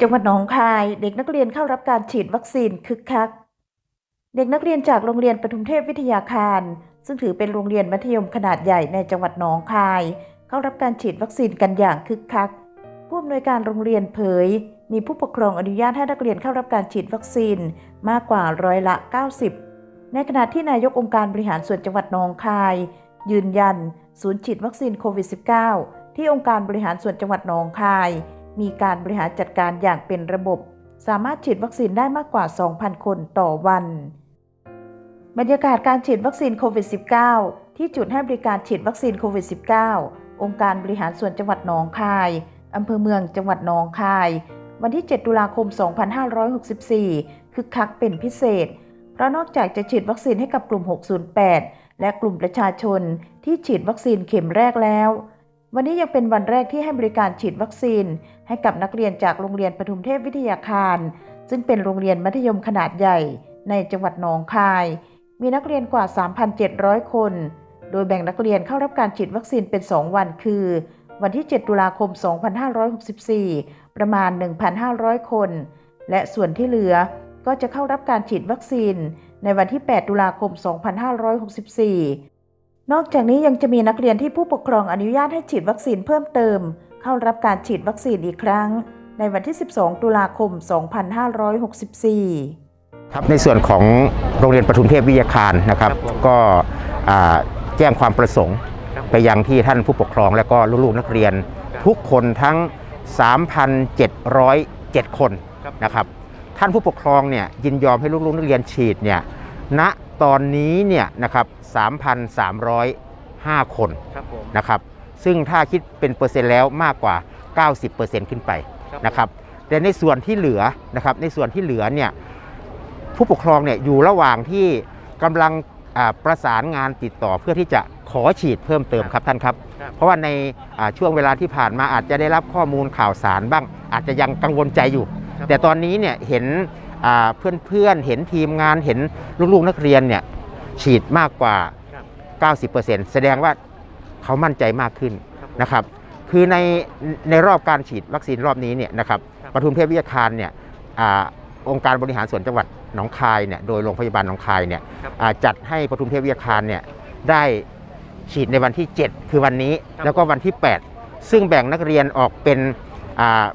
จังหวัดหนองคาย เด็กนักเรียนเข้ารับการฉีดวัคซีนคึกคัก เด็กนักเรียนจากโรงเรียนปทุมเทพวิทยาคาร ซึ่งถือเป็นโรงเรียนมัธยมขนาดใหญ่ในจังหวัดหนองคาย เข้ารับการฉีดวัคซีนกันอย่างคึกคัก ผู้อำนวยการโรงเรียนเผย มีผู้ปกครองอนุญาตให้นักเรียนเข้ารับการฉีดวัคซีนมากกว่าร้อยละ 90 ในขณะที่นายกองค์การบริหารส่วนจังหวัดหนองคาย ยืนยัน ศูนย์ฉีดวัคซีนโควิด -19 ที่องค์การบริหารส่วนจังหวัดหนองคาย มีการบริหารจัดการอย่างเป็นระบบ สามารถฉีดวัคซีนได้มากกว่า 2,000 คนต่อวัน บรรยากาศการฉีดวัคซีนโควิด -19 ที่จุดให้บริการฉีดวัคซีนโควิด -19 องค์การบริหารส่วนจังหวัดหนองคาย อำเภอเมืองจังหวัดหนองคาย วันที่ 7 ตุลาคม 2564 คึกคักเป็นพิเศษ เพราะนอกจากจะฉีดวัคซีนให้กับกลุ่ม 608 และกลุ่มประชาชนที่ฉีดวัคซีนเข็มแรกแล้ว วันนี้ยังเป็นวันแรกที่ให้บริการฉีดวัคซีน ให้กับนักเรียนจากโรงเรียนปทุมเทพวิทยาคาร ซึ่งเป็นโรงเรียนมัธยมขนาดใหญ่ ในจังหวัดหนองคาย มีนักเรียนกว่า 3,700 คน โดยแบ่งนักเรียนเข้ารับการฉีดวัคซีนเป็น 2 วันคือ วันที่ 7 ตุลาคม 2564 ประมาณ 1,500 คน และส่วนที่เหลือก็จะเข้ารับการฉีดวัคซีน ในวันที่ 8 ตุลาคม 2564 นอกจากนี้ยังจะมีนักเรียนที่ผู้ปกครองอนุญาตให้ฉีดวัคซีนเพิ่มเติม เข้ารับการฉีดวัคซีนอีกครั้ง ในวันที่ 12 ตุลาคม 2564 ครับในส่วนของโรงเรียนปทุมเทพวิทยาคารนะครับครับผมก็อ่าแจ้งความประสงค์ครับไปยังที่ท่านผู้ปกครองและก็ลูกๆนักเรียนครับทุกคนทั้ง 3,707 คนครับนะครับ ท่านผู้ปกครองเนี่ยยินยอมให้ลูกๆนักเรียนฉีดเนี่ยณ ตอนนี้เนี่ยนะครับ3,305 คนครับผมนะครับ ซึ่งถ้าคิดเป็นเปอร์เซ็นต์แล้วมากกว่า 90%ขึ้นไปครับนะครับ แต่ในส่วนที่เหลือนะครับในส่วนที่เหลือเนี่ยผู้ปกครองเนี่ยอยู่ระหว่างที่กำลังอ่าประสานงานติดต่อเพื่อที่จะขอฉีดเพิ่มเติมครับท่านครับครับเพราะว่าในอ่าช่วงเวลาที่ผ่านมาอาจจะได้รับข้อมูลข่าวสารบ้าง อาจจะยังกังวลใจอยู่ครับแต่ตอนนี้เนี่ยเห็น เพื่อนเพื่อนๆเห็นทีมงานเห็นลูกๆนักเรียนเนี่ยฉีดมากกว่าครับ90%แสดงว่าเขามั่นใจมากขึ้นครับผมนะครับ คือในในรอบการฉีดวัคซีนรอบนี้เนี่ยนะครับครับปทุมเทพวิทยาคารเนี่ยอาองค์การบริหารส่วนจังหวัดหนองคายเนี่ยโดยโรงพยาบาลหนองคายเนี่ยครับอ่าจัดให้ปทุมเทพวิทยาคารเนี่ยได้ฉีดในวันที่ 7 คือวันนี้ครับแล้วก็วันที่ 8 ซึ่งแบ่งนักเรียนออกเป็นอ่า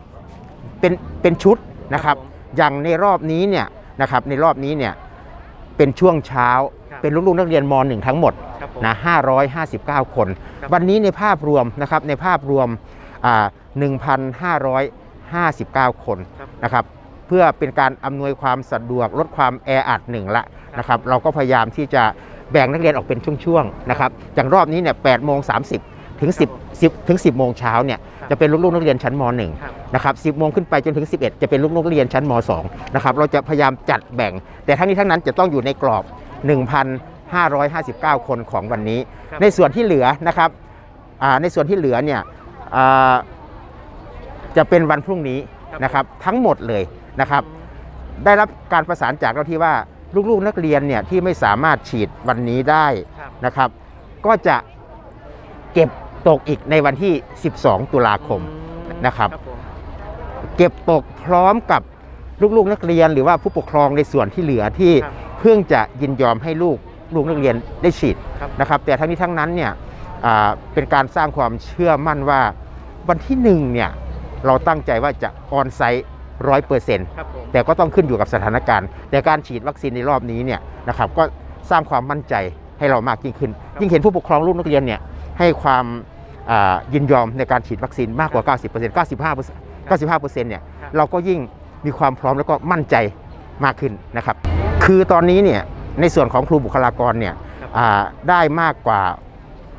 เป็นเป็นชุดนะครับผม อย่างในรอบนี้เนี่ยนะครับในรอบนี้เนี่ยเป็นช่วงเช้าครับเป็นลูกๆนักเรียนม .1 ทั้งหมดครับผมนะ559 คนครับวันนี้ในภาพรวมนะครับในภาพรวมอ่า1,559 คนครับนะครับเพื่อเป็นการอำนวยความสะดวกลดความแออัดหนึ่งละนะครับเราก็พยายามที่จะแบ่งนักเรียนออกเป็นช่วงๆนะครับอย่างรอบนี้เนี่ย8โมง30 ถึง 10 10ถึง 10 โมงเช้าเนี่ยครับจะเป็นลูกๆนักเรียนชั้นม .1 ครับนะครับ 10 โมงขึ้นไปจนถึง 11 จะเป็นลูกๆนักเรียนชั้นม 2 นะครับเราจะพยายามจัดแบ่ง แต่ทั้งนี้ทั้งนั้นจะต้องอยู่ในกรอบ 1,559 คนของวันนี้ครับในส่วนที่เหลือนะครับอ่าในส่วนที่เหลือเนี่ยอ่าจะเป็นวันพรุ่งนี้นะครับทั้งหมดเลยนะครับ ได้รับการประสานจากเราที่ว่าลูกๆนักเรียนเนี่ยที่ไม่สามารถฉีดวันนี้ได้ครับนะครับ ก็จะเก็บ ตกอีกในวันที่ 12 ตุลาคมนะครับครับผมเก็บตกพร้อมกับลูกๆนักเรียนหรือว่าผู้ปกครองในส่วนที่เหลือที่ครับเพิ่งจะยินยอมให้ลูกลูกนักเรียนได้ฉีดครับนะครับ แต่ทั้งนี้ทั้งนั้นเนี่ยอ่าเป็นการสร้างความเชื่อมั่นว่าวันที่หนึ่งเนี่ยเราตั้งใจว่าจะออนไซต์ร้อยเปอร์เซ็นต์ครับผมแต่ก็ต้องขึ้นอยู่กับสถานการณ์ แต่การฉีดวัคซีนในรอบนี้เนี่ยนะครับก็สร้างความมั่นใจให้เรามากยิ่งขึ้น ยิ่งเห็นผู้ปกครองลูกนักเรียนเนี่ย ให้ความอ่ายินยอมในการฉีดวัคซีนมากกว่า 90% 95% 95%เนี่ยเราก็ยิ่งมีความพร้อมแล้วก็มั่นใจมากขึ้นนะครับ คือตอนนี้เนี่ยในส่วนของครูบุคลากรเนี่ยครับอ่าได้มากกว่า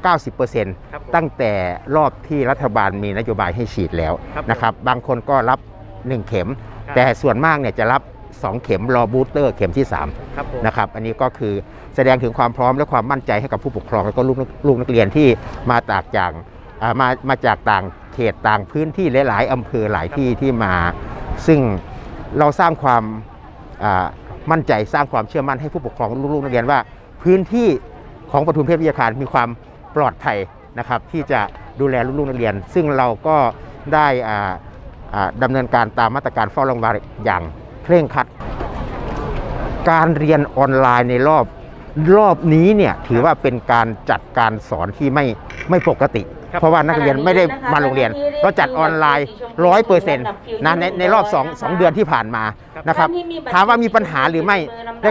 ครับผม90%ตั้งแต่รอบที่รัฐบาลมีนโยบายให้ฉีดแล้วครับผมนะครับ บางคนก็รับ 1 เข็มครับแต่ส่วนมากเนี่ยจะรับ 2 เข็มรอบูสเตอร์เข็มที่3ครับผมนะครับอันนี้ก็คือแสดงถึงความพร้อมและความมั่นใจให้กับผู้ปกครอง และก็ลูกนักลูกนักเรียนที่มาตากจากอ่ามามาจากต่างเขตต่างพื้นที่หลาย ๆ อำเภอหลายที่ที่มา ซึ่งเราสร้างความอ่ามั่นใจสร้างความเชื่อมั่นให้ผู้ปกครองลูกๆนักเรียนว่า พื้นที่ของปทุมเทพวิทยาคารมีความปลอดภัยนะครับที่จะดูแลลูกๆนักเรียน ซึ่งเราก็ได้อ่าอ่าดำเนินการตามมาตรการเฝ้าระวังอย่าง เคร่งครัด การเรียนออนไลน์ในรอบรอบนี้เนี่ยถือว่าเป็นการจัดการสอนที่ไม่ไม่ปกติครับเพราะว่านักเรียนไม่ได้มาโรงเรียนเราจัดออนไลน์ร้อยเปอร์เซ็นต์นะในในรอบสองสองเดือนที่ผ่านมานะครับถามว่ามีปัญหาหรือไม่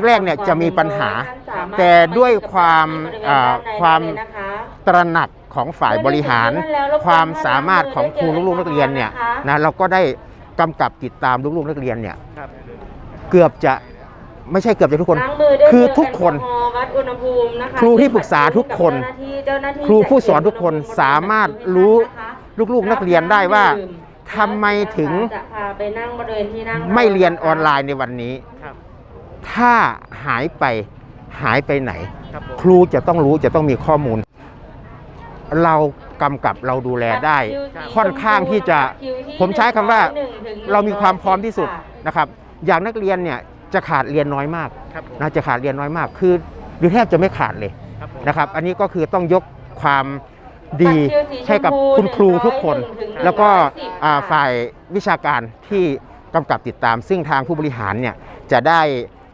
แรกๆเนี่ยจะมีปัญหา แต่ด้วยความอ่าความตระหนักของฝ่ายบริหาร ความสามารถของครูลูกๆนักเรียนเนี่ยนะเราก็ได้ กำกับติดตามลูกๆนักเรียนเนี่ยครับเกือบจะไม่ใช่เกือบจะทุกคนล้างมือด้วยคือเจลทุกคนแอลกอฮอล์วัดอุณหภูมินะคะครูที่ปรึกษาทุกคนเจ้าหน้าที่เจ้าหน้าที่ครูผู้สอนทุกคนสามารถรู้นะคะลูกๆนักเรียนได้ว่าทำไมถึงจะพาไปนั่งบริเวณที่นั่งไม่เรียนออนไลน์ในวันนี้ครับถ้าหายไปหายไปไหนครับผมครูจะต้องรู้จะต้องมีข้อมูล เรา กำกับเราดูแลได้ ค่อนข้างที่จะผมใช้คำว่าเรามีความพร้อมที่สุดนะครับ อย่างนักเรียนเนี่ยจะขาดเรียนน้อยมากครับผมนะจะขาดเรียนน้อยมากคือหรือแทบจะไม่ขาดเลยครับผมนะครับ อันนี้ก็คือต้องยกความดีบัตรคิวสีชมพูให้กับคุณครูทุกคน100ถึงแล้วก็110อ่าค่ะฝ่ายวิชาการที่กำกับติดตาม ซึ่งทางผู้บริหารเนี่ยจะได้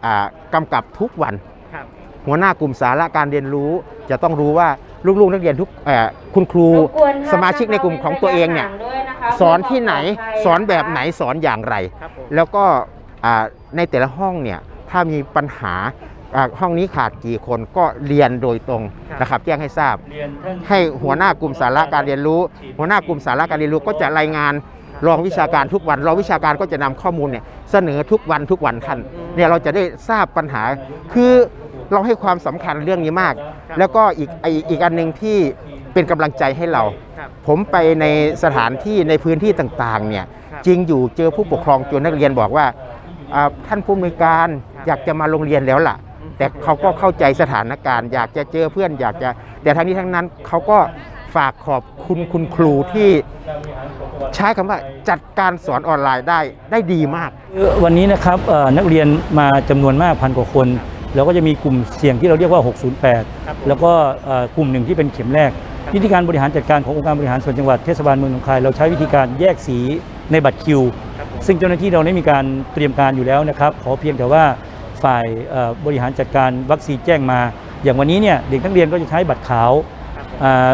อ่ากำกับทุกวันครับหัวหน้ากลุ่มสาระการเรียนรู้จะต้องรู้ว่า ลูกๆนักเรียนทุกเอ่อคุณครูรบกวนท่นสมาชิกในกลุ่มของตัวเองเนี่ยระด้วยนะคะสอนที่ไหนเพื่ความปลดภัยสอนแบบไหนสอนอย่างไรครับผมแล้วก็อ่าในแต่ละห้องเนี่ยถ้ามีปัญหาอ่าห้องนี้ขาดกี่คนก็เรียนโดยตรงนะครับแจ้งให้ทราบเรียนท่านให้หัวหน้ากลุ่มสาระการเรียนรู้ หัวหน้ากลุ่มสาระการเรียนรู้ก็จะรายงานรองวิชาการทุกวันรองวิชาการก็จะนำข้อมูลเนี่ยเสนอทุกวันทุกวันท่านเนี่ยเราจะได้ทราบปัญหาคือ เราให้ความสำคัญเรื่องนี้มาก แล้วก็อีกไออีกอันหนึ่งที่เป็นกำลังใจให้เราครับผมไปในสถานที่ในพื้นที่ต่างๆเนี่ยครับจริงอยู่เจอผู้ปกครองจนนักเรียนบอกว่าอ่าท่านผู้อำนวยการครับอยากจะมาโรงเรียนแล้วล่ะ แต่เขาก็เข้าใจสถานการณ์ อยากจะเจอเพื่อนอยากจะ แต่ทั้งนี้ทั้งนั้นเขาก็ฝากขอบคุณคุณครูที่ใช้คำว่าจัดการสอนออนไลน์ได้ได้ดีมากคือวันนี้นะครับเอ่อนักเรียนมาจำนวนมากพันกว่าคน แล้วก็จะมีกลุ่มเสี่ยงที่เราเรียกว่าครับผม608 แล้วก็เอ่อกลุ่มหนึ่งที่เป็นเข็มแรก วิธีการบริหารจัดการขององค์การบริหารส่วนจังหวัดเทศบาลเมืองหนองคาย เราใช้วิธีการแยกสีในบัตรคิวครับผมซึ่งเจ้าหน้าที่เราได้มีการเตรียมการอยู่แล้วนะครับ ขอเพียงแต่ว่าฝ่ายเอ่อบริหารจัดการวัคซีนแจ้งมา อย่างวันนี้เนี่ยเด็กนักเรียนก็จะใช้บัตรขาวครับผมอ่า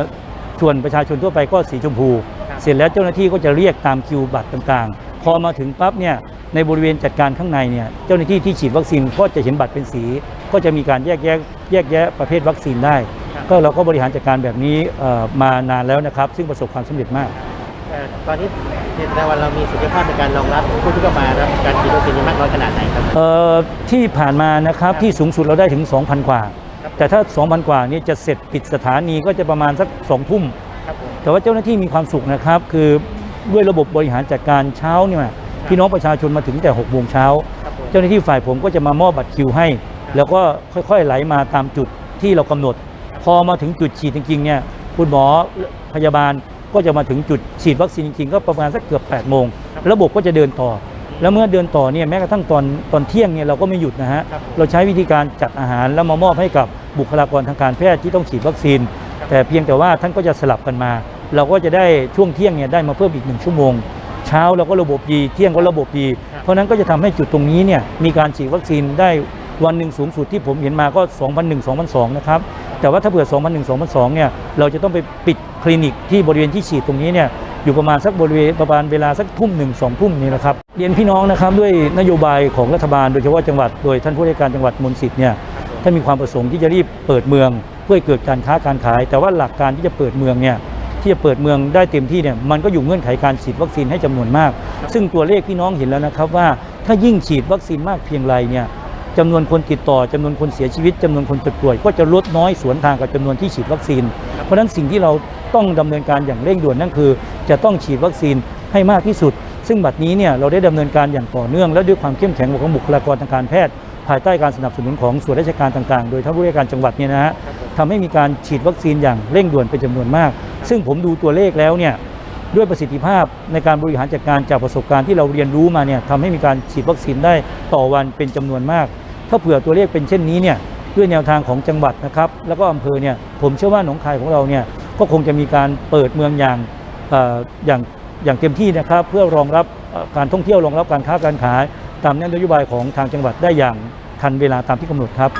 ส่วนประชาชนทั่วไปก็สีชมพูครับเสร็จแล้วเจ้าหน้าที่ก็จะเรียกตามคิวบัตรต่างๆ พอมาถึงปั๊บเนี่ย ในบริเวณจัดการข้างในเนี่ยเจ้าหน้าที่ที่ฉีดวัคซีนก็จะเห็นบัตรเป็นสี ก็จะมีการแยกแยะแยกแยะประเภทวัคซีนได้ครับก็เราก็บริหารจัดการแบบนี้เอ่อมานานแล้วนะครับ ซึ่งประสบความสำเร็จมากเอ่อตอนนี้ในวันเรามีศักยภาพในการรองรับผู้ที่เข้ามารับการฉีดวัคซีนนี้มากน้อยขนาดไหนครับเอ่อที่ผ่านมานะครับที่สูงสุดเราได้ถึง 2,000 กว่าครับแต่ถ้า 2,000 กว่านี่จะเสร็จปิดสถานีก็จะประมาณสัก2ทุ่มครับผมแต่ว่าเจ้าหน้าที่มีความสุขนะครับ คือด้วยระบบบริหารจัดการเช้าเนี่ย พี่น้องประชาชนมาถึงแต่6โมงเช้าครับผมเจ้าหน้าที่ฝ่ายผมก็จะมามอบบัตรคิวให้ แล้วก็ค่อยๆไหลมาตามจุดที่เรากำหนด พอมาถึงจุดฉีดจริงๆเนี่ยคุณหมอพยาบาลก็จะมาถึงจุดฉีดวัคซีนจริงๆก็ประมาณสักเกือบ8โมงระบบก็จะเดินต่อ แล้วเมื่อเดินต่อเนี่ยแม้กระทั่งตอนตอนเที่ยงเนี่ยเราก็ไม่หยุดนะฮะครับเราใช้วิธีการจัดอาหารแล้วมามอบให้กับบุคลากรทางการแพทย์ที่ต้องฉีดวัคซีน แต่เพียงแต่ว่าท่านก็จะสลับกันมา เราก็จะได้ช่วงเที่ยงเนี่ยได้มาเพิ่มอีกหนึ่งชั่วโมง เช้าเราก็ระบบดีเที่ยงก็ระบบดี เพราะฉะนั้นก็จะทำให้จุดตรงนี้เนี่ยมีการฉีดวัคซีนได้วันหนึ่งสูงสุดที่ผมเห็นมาก็2001 2002นะครับแต่ว่าถ้าเผื่อ2001 2002เนี่ยเราจะต้องไปปิดคลินิกที่บริเวณที่ฉีดตรงนี้เนี่ยอยู่ประมาณสักบริเวณประมาณเวลาสักทุ่มหนึ่งสองทุ่มนี่นะครับเรียนพี่น้องนะครับด้วยนโยบายของรัฐบาลโดยเฉพาะจังหวัดโดยท่านผู้ว่าการจังหวัดมนต์สิทธิ์เนี่ยท่านมีความประสงค์ที่จะรีบเปิดเมือง เพื่อให้เกิดการค้าการขาย แต่ว่าหลักการที่จะเปิดเมืองเนี่ย ที่จะเปิดเมืองได้เต็มที่เนี่ยมันก็อยู่เงื่อนไขการฉีดวัคซีนให้จำนวนมาก ซึ่งตัวเลขพี่น้องเห็นแล้วนะครับว่าถ้ายิ่งฉีดวัคซีนมากเพียงไรเนี่ยจำนวนคนติดต่อจำนวนคนเสียชีวิตจำนวนคนเจ็บป่วย ก็จะลดน้อยสวนทางกับจำนวนที่ฉีดวัคซีน เพราะฉะนั้นสิ่งที่เราต้องดำเนินการอย่างเร่งด่วนนั่นคือ จะต้องฉีดวัคซีนให้มากที่สุด ซึ่งบัดนี้เนี่ยเราได้ดำเนินการอย่างต่อเนื่อง และด้วยความเข้มแข็งของบุคลากรทางการแพทย์ ภายใต้การสนับสนุนของส่วนราชการต่างๆ โดยท่านผู้ว่าการจังหวัดเนี่ยนะฮะทำให้มีการฉีดวัคซีนอย่างเร่งด่วนเป็นจำนวนมาก ซึ่งผมดูตัวเลขแล้วเนี่ยด้วยประสิทธิภาพในการบริหารจัดการจากประสบการณ์ที่เราเรียนรู้มาเนี่ยทำให้มีการฉีดวัคซีนได้ต่อวันเป็นจำนวนมาก ถ้าเผื่อตัวเลขเป็นเช่นนี้เนี่ยด้วยแนวทางของจังหวัดนะครับ แล้วก็อำเภอเนี่ยผมเชื่อว่าหนองคายของเราเนี่ยก็คงจะมีการเปิดเมืองอย่างออย่างอย่างเต็มที่นะครับเพื่อรองรับการท่องเที่ยวรองรับการค้าการขาย ตามนโยบายของทางจังหวัดได้อย่างทันเวลาตามที่กำหนดครับ